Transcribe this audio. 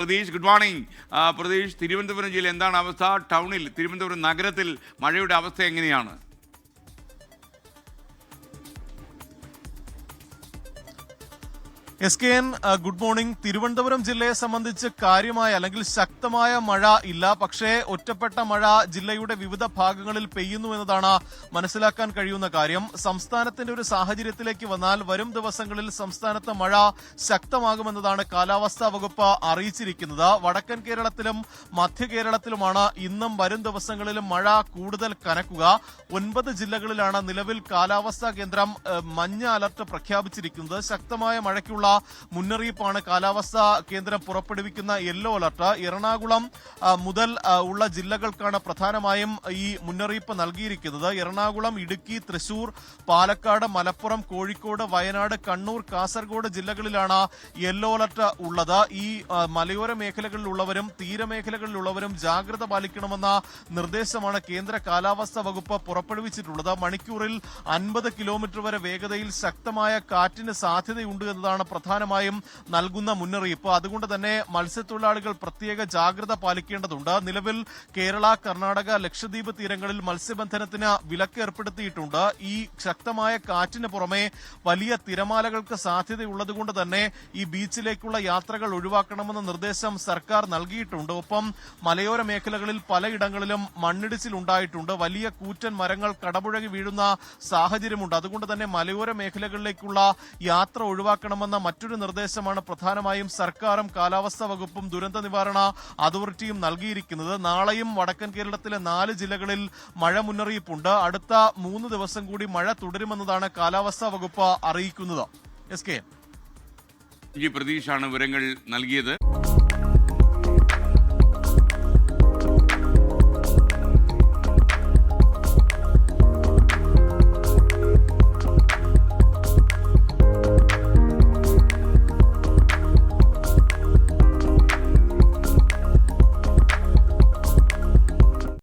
Pratheesh good morning Pratheesh Thiruvananthapuram ജില്ലയിൽ എന്താണ് അവസ്ഥ? ടൗണിൽ തിരുവനന്തപുരം നഗരത്തിൽ മഴയുടെ അവസ്ഥ എങ്ങനെയാണ്? S K N good morning. Thiruvananthapuram ജില്ലയെ സംബന്ധിച്ച് കാര്യമായ അല്ലെങ്കിൽ ശക്തമായ മഴ ഇല്ല. പക്ഷേ ഒറ്റപ്പെട്ട മഴ ജില്ലയുടെ വിവിധ ഭാഗങ്ങളിൽ പെയ്യുന്നു എന്നതാണ് മനസ്സിലാക്കാൻ കഴിയുന്ന കാര്യം. സംസ്ഥാനത്തിന്റെ ഒരു സാഹചര്യത്തിലേക്ക് വന്നാൽ വരും ദിവസങ്ങളിൽ സംസ്ഥാനത്ത് മഴ ശക്തമാകുമെന്നതാണ് കാലാവസ്ഥാ വകുപ്പ് അറിയിച്ചിരിക്കുന്നത്. വടക്കൻ കേരളത്തിലും മധ്യ കേരളത്തിലുമാണ് ഇന്നും വരും ദിവസങ്ങളിലും മഴ കൂടുതൽ കനക്കുക. ഒൻപത് ജില്ലകളിലാണ് നിലവിൽ കാലാവസ്ഥാ കേന്ദ്രം മഞ്ഞ അലർട്ട് പ്രഖ്യാപിച്ചിരിക്കുന്നത്. ശക്തമായ മഴയ്ക്കുള്ള മുന്നറിയിപ്പാണ് കാലാവസ്ഥാ കേന്ദ്രം പുറപ്പെടുവിക്കുന്ന യെല്ലോ അലർട്ട്. എറണാകുളം മുതൽ ഉള്ള ജില്ലകൾക്കാണ് പ്രധാനമായും ഈ മുന്നറിയിപ്പ് നൽകിയിരിക്കുന്നത്. എറണാകുളം ഇടുക്കി തൃശൂർ പാലക്കാട് മലപ്പുറം കോഴിക്കോട് വയനാട് കണ്ണൂർ കാസർഗോഡ് ജില്ലകളിലാണ് യെല്ലോ അലർട്ട് ഉള്ളത്. ഈ മലയോര മേഖലകളിലുള്ളവരും തീരമേഖലകളിലുള്ളവരും ജാഗ്രത പാലിക്കണമെന്ന നിർദ്ദേശമാണ് കേന്ദ്ര കാലാവസ്ഥാ വകുപ്പ് പുറപ്പെടുവിച്ചിട്ടുള്ളത്. മണിക്കൂറിൽ അൻപത് കിലോമീറ്റർ വരെ വേഗതയിൽ ശക്തമായ കാറ്റിന് സാധ്യതയുണ്ട് എന്നതാണ് പ്രധാനമായും നൽകുന്ന മുന്നറിയിപ്പ്. അതുകൊണ്ട് തന്നെ മത്സ്യത്തൊഴിലാളികൾ പ്രത്യേക ജാഗ്രത പാലിക്കേണ്ടതുണ്ട്. നിലവിൽ കേരള കർണാടക ലക്ഷദ്വീപ് തീരങ്ങളിൽ മത്സ്യബന്ധനത്തിന് വിലക്ക് ഏർപ്പെടുത്തിയിട്ടുണ്ട് ഈ ശക്തമായ കാറ്റിന് പുറമെ വലിയ തിരമാലകൾക്ക് സാധ്യതയുള്ളതുകൊണ്ട് തന്നെ ഈ ബീച്ചിലേക്കുള്ള യാത്രകൾ ഒഴിവാക്കണമെന്ന നിർദ്ദേശം സർക്കാർ നൽകിയിട്ടുണ്ട്. ഒപ്പം മലയോര മേഖലകളിൽ പലയിടങ്ങളിലും മണ്ണിടിച്ചിൽ ഉണ്ടായിട്ടുണ്ട് വലിയ കൂറ്റൻ മരങ്ങൾ കടപുഴകി വീഴുന്ന സാഹചര്യമുണ്ട്. അതുകൊണ്ട് തന്നെ മലയോര മേഖലകളിലേക്കുള്ള യാത്ര ഒഴിവാക്കണമെന്ന മറ്റൊരു നിർദ്ദേശമാണ് പ്രധാനമായും സർക്കാരും കാലാവസ്ഥാ വകുപ്പും ദുരന്ത നിവാരണ അതോറിറ്റിയും നൽകിയിരിക്കുന്നത്. നാളെയും വടക്കൻ കേരളത്തിലെ നാല് ജില്ലകളിൽ മഴ മുന്നറിയിപ്പുണ്ട്. അടുത്ത മൂന്ന് ദിവസം കൂടി മഴ തുടരുമെന്നതാണ് കാലാവസ്ഥാ വകുപ്പ് അറിയിക്കുന്നത്. S K. ജി പ്രതീഷാണ് വിവരങ്ങൾ നൽകിയത്.